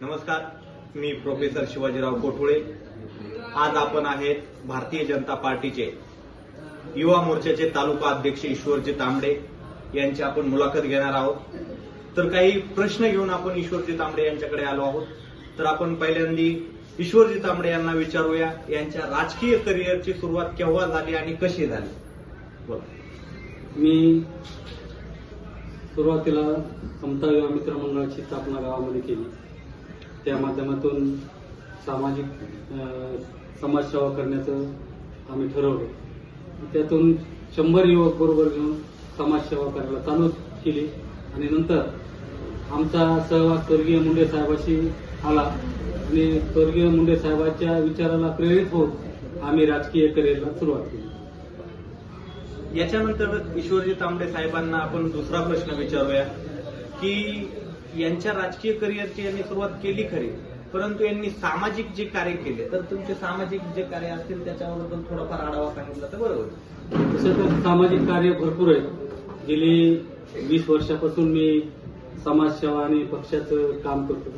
नमस्कार मी प्रोफेसर शिवाजीराव कोठुळे. आज आपण आहेत भारतीय जनता पार्टीचे युवा मोर्चाचे तालुका अध्यक्ष ईश्वरजी तांबडे. यांची आपण मुलाखत घेणार आहोत. तर काही प्रश्न घेऊन आपण ईश्वरजी तांबडे यांच्याकडे आलो आहोत. तर आपण पहिल्यांदी ईश्वरजी तांबडे यांना विचारूया यांच्या राजकीय करिअरची सुरुवात केव्हा झाली आणि कशी झाली? बोला. मी सुरुवातीला समता युवा मित्र मंडळाची स्थापना गावामध्ये केली. त्या माध्यमातून सामाजिक समाजसेवा करण्याचं आम्ही ठरवलं. त्यातून शंभर युवक बरोबर घेऊन समाजसेवा करायला चालू केली. आणि नंतर आमचा सहवास स्वर्गीय मुंडे साहेबाशी आला. आणि स्वर्गीय मुंडे साहेबांच्या विचाराला प्रेरित होऊन आम्ही राजकीय करिअरला सुरुवात केली. याच्यानंतर ईश्वरजी तांबडे साहेबांना आपण दुसरा प्रश्न विचारूया की यांच्या राजकीय करिअरची यांनी सुरुवात केली खरी. परंतु यांनी सामाजिक जे कार्य केले तर तुमचे सामाजिक जे कार्य असतील त्याच्याबद्दल थोडाफार आढावा सांगितला तर बरोबर. तसं तर सामाजिक कार्य भरपूर आहे गेली वीस वर्षापासून मी समाजसेवा आणि पक्षाचं काम करतो.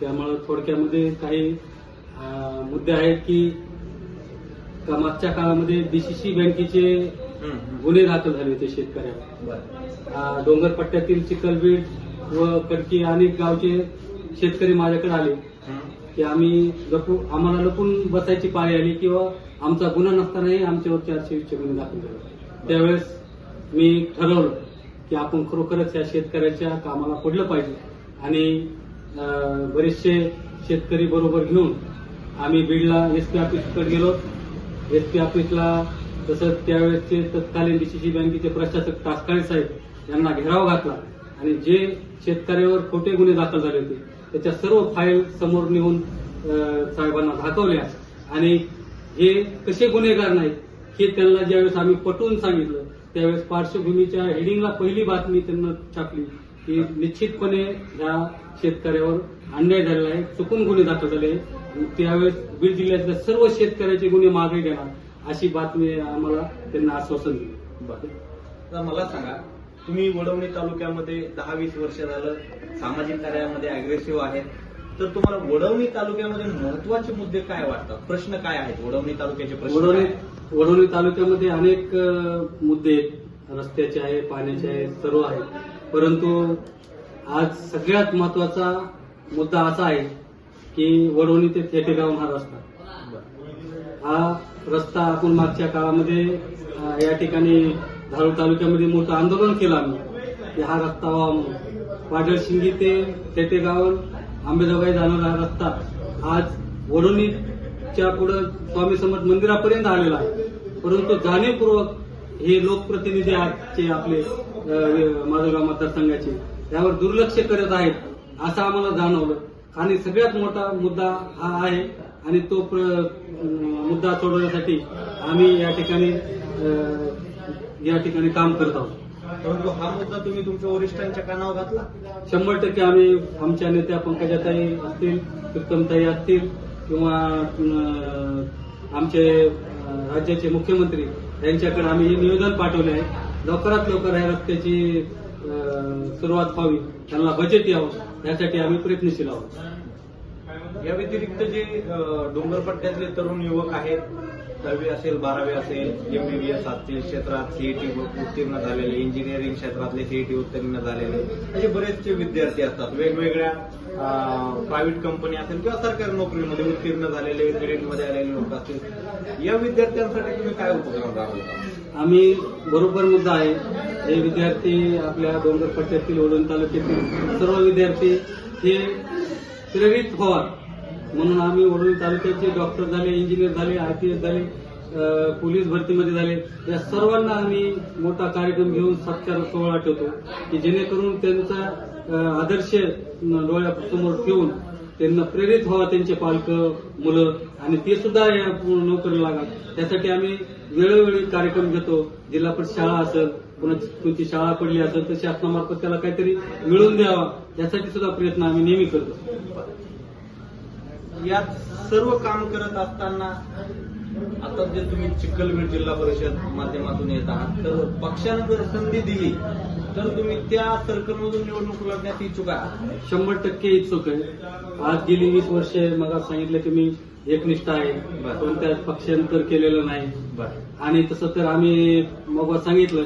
त्यामुळं थोडक्यामध्ये काही मुद्दे आहेत की मागच्या काळामध्ये डीसीसी बँकेचे गुन्हे दाखल झाले होते अं, डोंगरपट्ट्यातील चिखलबीड व कडकी अनेक गावचे शेतकरी माझ्याकडे आले. की आम्ही लपू आम्हाला लपून बसायची पाळी आली किंवा आमचा गुन्हा नसतानाही आमच्यावर चारशे वीसचे गुन्हे दाखल झाले. त्यावेळेस मी ठरवलं की आपण खरोखरच या शेतकऱ्याच्या कामाला पडलं पाहिजे आणि बरेचसे शेतकरी बरोबर घेऊन आम्ही बीडला एस पी ऑफिसकडे गेलो. एस पी ऑफिसला तसंच त्यावेळेसचे तत्कालीन डीसीसी बँकेचे प्रशासक तासकाळे साहेब यांना घेराव घातला. आणि जे शेतकऱ्यावर खोटे गुन्हे दाखल झाले होते त्याच्या सर्व फाईल समोर नेऊन साहेबांना दाखवल्या. आणि हे कसे गुन्हेगार नाहीत हे त्यांना ज्यावेळेस आम्ही पटवून सांगितलं त्यावेळेस पार्श्वभूमीच्या हेडिंगला पहिली बातमी त्यांना छापली की निश्चितपणे ह्या शेतकऱ्यावर अन्याय झालेला आहे चुकून गुन्हे दाखल झाले त्यावेळेस बीड जिल्ह्यातल्या सर्व शेतकऱ्याचे गुन्हे मागे घेणार अशी बातमी आम्हाला त्यांना आश्वासन दिलं. मला सांगा तुम्ही वडवणी तालुक्यामध्ये दहा वीस वर्ष झालं सामाजिक कार्यामध्ये अग्रेसिव्ह आहेत तर तुम्हाला वडवणी तालुक्यामध्ये महत्त्वाचे मुद्दे काय वाटतात प्रश्न काय आहेत वडवणी तालुक्याचे प्रश्न काय आहेत? वडोली तालुक्यामध्ये अनेक अ, मुद्दे आहेत. रस्त्याचे आहे पाण्याचे आहे सर्व आहेत परंतु आज सगळ्यात महत्त्वाचा मुद्दा असा आहे की वडोली ते थेटेगाव हा रस्ता बरं. हा रस्ता आपण मागच्या काळामध्ये अ, या ठिकाणी धारूर तालुक्यामध्ये मोठं आंदोलन केलं आम्ही. हा रस्ता व्हावा म्हणून. पाडळशिंगी ते थेटेगाव आंबेजोगाई जाणारा हा रस्ता आज वडोलीच्या पुढं स्वामी समर्थ मंदिरापर्यंत आलेला आहे. परंतु जाणीवपूर्वक हे लोकप्रतिनिधी आजचे आपले अ, माधवगाव मतदारसंघाचे यावर दुर्लक्ष करत आहेत असं आम्हाला जाणवलं. आणि सगळ्यात मोठा मुद्दा हा आहे आणि तो प्र- मुद्दा सोडवण्यासाठी आम्ही या ठिकाणी या ठिकाणी काम करत आहोत. परंतु हा मुद्दा तुम्ही तुमच्या वरिष्ठांच्या कानावर घातला? शंभर टक्के आम्ही आमच्या नेत्या पंकजाताई असतील प्रीतमताई असतील किंवा आमचे राज्याचे मुख्यमंत्री यांच्याकडे आम्ही हे निवेदन पाठवले आहे. लवकरात लवकर या रस्त्याची सुरुवात व्हावी त्यांना बजेट यावं यासाठी आम्ही प्रयत्नशील आहोत. या व्यतिरिक्त जे डोंगर डोंगरपट्ट्यातले तरुण युवक आहेत दहावी असेल बारावी असेल एमबीबीएस असतील क्षेत्रात सीईटी उत्तीर्ण झालेले इंजिनिअरिंग क्षेत्रातले सीईटी उत्तीर्ण झालेले असे बरेचसे विद्यार्थी असतात. वेगवेगळ्या प्रायव्हेट कंपनी असेल किंवा सरकारी नोकरीमध्ये उत्तीर्ण झालेले ग्रेडमध्ये आलेले लोक असतील. या विद्यार्थ्यांसाठी तुम्ही काय उपक्रम राबवता? आम्ही बरोबर मुद्दा आहे. हे विद्यार्थी आपल्या डोंगरपट्ट्यातील ओढून तालुक्यातील सर्व विद्यार्थी हे प्रेरित व्हावा म्हणून आम्ही वडोली तालुक्याचे डॉक्टर झाले इंजिनियर झाले आय पी एस झाले पोलीस भरतीमध्ये झाले. या सर्वांना आम्ही मोठा कार्यक्रम घेऊन सत्कार सोहळा ठेवतो की जेणेकरून त्यांचा आदर्श डोळ्यासमोर ठेवून त्यांना प्रेरित व्हावा त्यांचे पालक मुलं आणि ते सुद्धा या नोकरी लागा त्यासाठी आम्ही वेळोवेळी कार्यक्रम घेतो. जिल्हा परिषद शाळा असेल पुन्हा कोणती शाळा पडली असेल तर शासनामार्फत त्याला काहीतरी मिळवून द्यावा यासाठी सुद्धा प्रयत्न आम्ही नेहमी करतो. यात सर्व काम करत असताना आता जे तुम्ही चिखलबीड जिल्हा परिषद माध्यमातून येत आहात तर पक्षानं जर संधी दिली तर तुम्ही त्या सर्कलमधून निवडणूक लढण्यात इच्छुक आहात. शंभर टक्के इच्छुक आहे. आज गेली वीस वर्षे मग सांगितलं की मी एकनिष्ठ आहे. कोणत्या पक्षांतर केलेलं नाही. आणि तसं तर आम्ही मग सांगितलं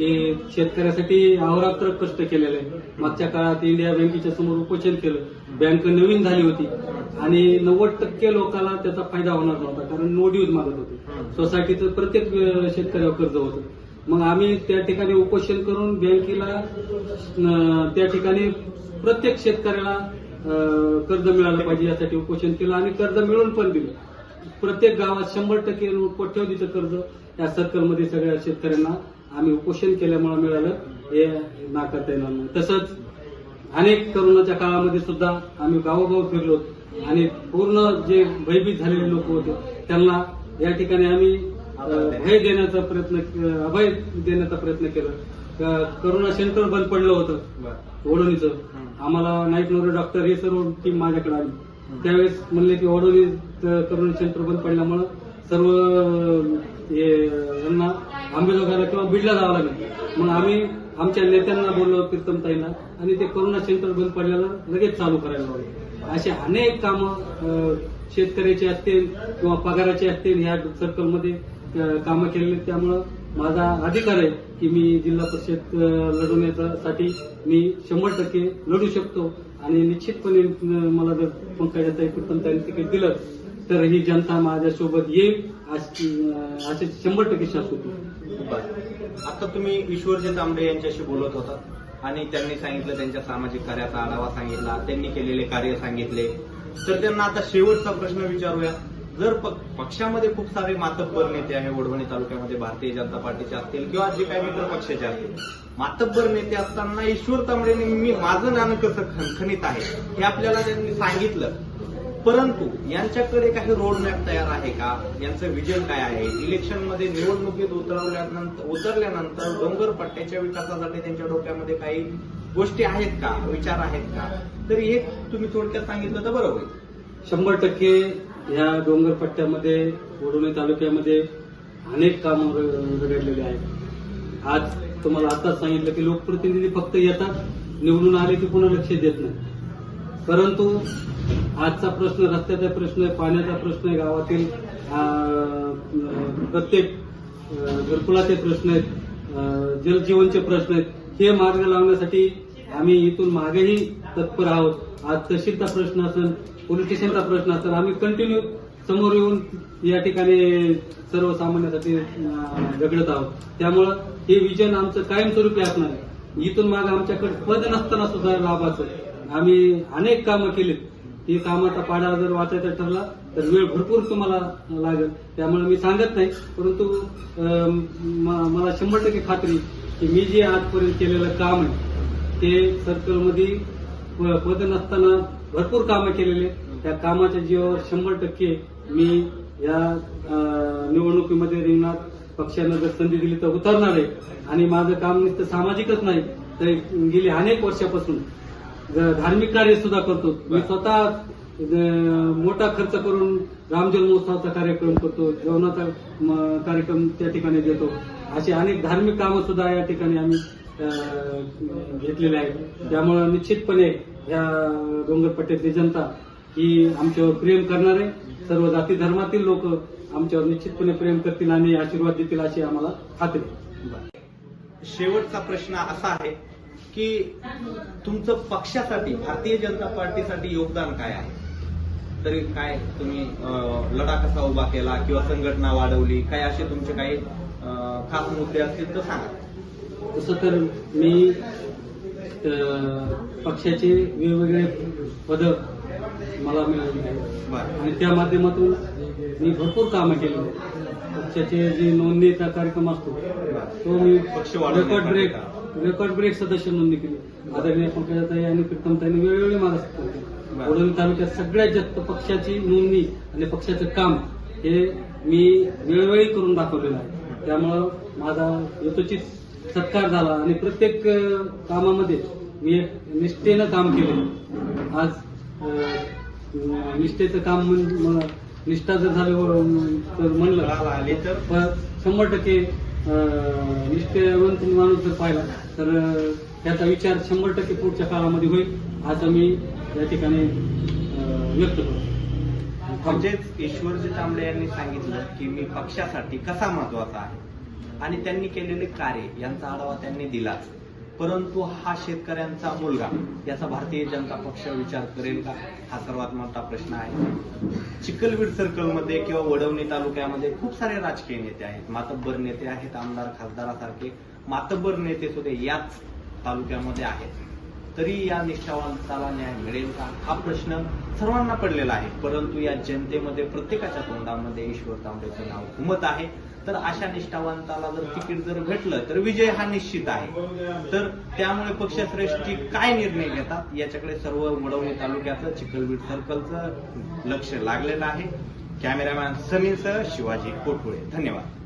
की शेतकऱ्यासाठी अहोरात्र कष्ट केलेले आहे. मागच्या काळात इंडिया बँकेच्या समोर उपोषण केलं. बँक नवीन झाली होती. आणि नव्वद टक्के लोकांना त्याचा फायदा होणार नव्हता कारण नो ड्यूज मागत होते. सोसायटीचं प्रत्येक शेतकऱ्यावर कर्ज होतं. मग आम्ही त्या ठिकाणी उपोषण करून बँकेला त्या ठिकाणी प्रत्येक शेतकऱ्याला कर्ज मिळालं पाहिजे यासाठी उपोषण केलं आणि कर्ज मिळून पण दिलं. प्रत्येक गावात शंभर टक्के कोट्यवधीचं कर्ज? या सर्कलमध्ये सगळ्या शेतकऱ्यांना आम्ही उपोषण केल्यामुळे मिळालं हे नाकारता येणार नाही. तसंच अनेक करोनाच्या काळामध्ये सुद्धा आम्ही गावोगाव फिरलो. आणि पूर्ण जे भयभीत झालेले लोक होते त्यांना या ठिकाणी आम्ही भय देण्याचा प्रयत्न अभय देण्याचा प्रयत्न केला. करोना सेंटर बंद पडलं होतं हं. आम्हाला नाईट नवरे डॉक्टर हे सर्व टीम माझ्याकडे आली. त्यावेळेस म्हणले की ओढवणी करोना सेंटर बंद पडल्यामुळं सर्व हे यांना आंबेजोगाईला किंवा बीडला जावं लागेल. मग आम्ही आमच्या नेत्यांना बोललो कीर्तनताईंना आणि ते कोरोना सेंटर बंद पडल्यानं लगेच चालू करायला लागले असे अनेक कामं शेतकऱ्याचे असतील किंवा पगाराचे असतील ह्या सर्कलमध्ये कामं केलेली त्यामुळं माझा अधिकार आहे की मी जिल्हा परिषद लढवण्यासाठी मी शंभर टक्के लढू शकतो. आणि निश्चितपणे मला जर पंकजाताई प्रीतमताईंनी तिकीट दिलं तर ही जनता माझ्यासोबत येईल असे शंभर टक्के शाश्वत आता तुम्ही ईश्वरजी तांबडे यांच्याशी बोलत होता आणि त्यांनी सांगितलं त्यांच्या सामाजिक कार्याचा आढावा सांगितला त्यांनी केलेले कार्य सांगितले. तर त्यांना आता शेवटचा प्रश्न विचारूया. जर पक्षामध्ये खूप सारे मातब्बर नेते आहे वडवणी तालुक्यामध्ये भारतीय जनता पार्टीचे असतील किंवा जे काही मित्र पक्षाचे असतील मातब्बर नेते असताना ईश्वर तांबडेने मी माझं नाणं कसं खणखणीत आहे हे आपल्याला त्यांनी सांगितलं. परंतु यांच्याकडे काही रोड मॅप तयार आहे का? यांचं विजन काय आहे? इलेक्शनमध्ये निवडणुकीत उतरवल्यानंतर उतरल्यानंतर डोंगर पट्ट्याच्या विकासासाठी त्यांच्या डोक्यामध्ये काही गोष्टी आहेत का? विचार आहेत का? तर हे तुम्ही थोडक्यात सांगितलं तर बरं होईल शंभर टक्के ह्या डोंगर पट्ट्यामध्ये वडोणी तालुक्यामध्ये अनेक कामं र- रगडलेली आहेत. आज तुम्हाला आताच सांगितलं की लोकप्रतिनिधी फक्त येतात निवडून आले की पुन्हा लक्ष देत नाही परंतु आजचा प्रश्न रस्त्याचा प्रश्न आहे पाण्याचा प्रश्न आहे गावातील प्रत्येक घरकुलाचे प्रश्न आहेत जलजीवनचे प्रश्न आहेत हे मार्ग लावण्यासाठी आम्ही इथून मागेही तत्पर आहोत. आज तहसीलचा प्रश्न असेल पोलीस स्टेशनचा प्रश्न असेल आम्ही कंटिन्यू समोर येऊन या ठिकाणी सर्वसामान्यासाठी झगडत आहोत. त्यामुळं हे विजन आमचं कायमस्वरूपी असणार आहे. इथून माग आमच्याकडे पद नसताना सुद्धा लाभाचं आम्ही अनेक कामं केलीत. ही कामाचा पाडा जर वाचायचा ठरला तर वेळ भरपूर तुम्हाला लागेल. त्यामुळे मी सांगत नाही परंतु म- मला शंभर टक्के खात्री की मी जे आजपर्यंत केलेलं काम आहे ते सर्कलमध्ये प- पद नसताना भरपूर कामं केलेले. त्या कामाच्या जीवावर शंभर टक्के मी या निवडणुकीमध्ये रिंगणात पक्षानं जर संधी दिली तर उतरणार आहे. आणि माझं काम नुसतं सामाजिकच नाही तर गेली अनेक वर्षापासून धार्मिक कार्य सुद्धा करतो. मी स्वतः मोठा खर्च करून राम जन्मोत्सवाचा कार्यक्रम करतो जेवणाचा कार्यक्रम त्या ठिकाणी देतो. अशी अनेक धार्मिक कामं सुद्धा या ठिकाणी आम्ही घेतलेले आहेत. त्यामुळे निश्चितपणे या डोंगरपट्ट्यातली जनता ही आमच्यावर प्रेम करणारे सर्व जाती धर्मातील लोक आमच्यावर निश्चितपणे प्रेम करतील आणि आशीर्वाद देतील अशी आम्हाला खात्री आहे. शेवटचा प्रश्न असा आहे की तुमचं पक्षासाठी भारतीय जनता पार्टीसाठी योगदान काय आहे? तरी काय तुम्ही लढा कसा उभा केला किंवा संघटना वाढवली काय असे तुमचे काही खास मुद्दे असतील तर सांगा. तसं तर मी पक्षाचे वेगवेगळे पद मला मिळाले आहेत. बरं. आणि त्या माध्यमातून मी भरपूर कामं केली पक्षाचे जे नोंदणीचा कार्यक्रम असतो तो मी पक्ष रेकॉर्ड ब्रेक का? रेकॉर्ड ब्रेक सदस्य नोंदणी केली. आदरणीय पंकजाताई आणि प्रीतमताईंनी वेळोवेळी माझा सपोर्ट केला. वडोली तालुक्यात सगळ्यात जास्त पक्षाची नोंदणी आणि पक्षाचं काम हे मी वेळोवेळी करून दाखवलेलं आहे. त्यामुळं माझा यथोचित सत्कार झाला आणि प्रत्येक कामामध्ये मी एक निष्ठेनं काम केलं आज निष्ठेचं काम म्हण- निष्ठा जर झालं तर म्हणलं लढाला आले तर? पण शंभर टक्के निष्ठावंत माणूस जर पाहिला तर त्याचा विचार शंभर टक्के पुढच्या काळामध्ये होईल असं मी या ठिकाणी व्यक्त करतो. म्हणजेच ईश्वरजी तांबडे यांनी सांगितलं की मी पक्षासाठी कसा महत्त्वाचा आहे? आणि त्यांनी केलेले कार्य यांचा आढावा त्यांनी दिलाच. परंतु हा शेतकऱ्यांचा मुलगा याचा भारतीय जनता पक्ष विचार करेल का? हा सर्वात मोठा प्रश्न आहे. चिखलवीड सर्कलमध्ये किंवा वडवणी तालुक्यामध्ये खूप सारे राजकीय नेते आहेत. मातब्बर नेते आहेत आमदार खासदारासारखे. मातब्बर नेते सुद्धा याच तालुक्यामध्ये आहेत. तरी या निष्ठावंताला न्याय मिळेल का? हा प्रश्न सर्वांना पडलेला आहे. परंतु या जनतेमध्ये प्रत्येकाच्या तोंडामध्ये ईश्वर तांबेचं नाव घुमत आहे. तर अशा निष्ठावंताला जर तिकीट जर भेटलं तर विजय हा निश्चित आहे. तर त्यामुळे पक्षश्रेष्ठी काय निर्णय घेतात? याच्याकडे सर्व वडवणी तालुक्याचं चिखलबीट सर्कलचं लक्ष लागलेलं आहे. कॅमेरामॅन समीरसह शिवाजी कोटपुळे धन्यवाद.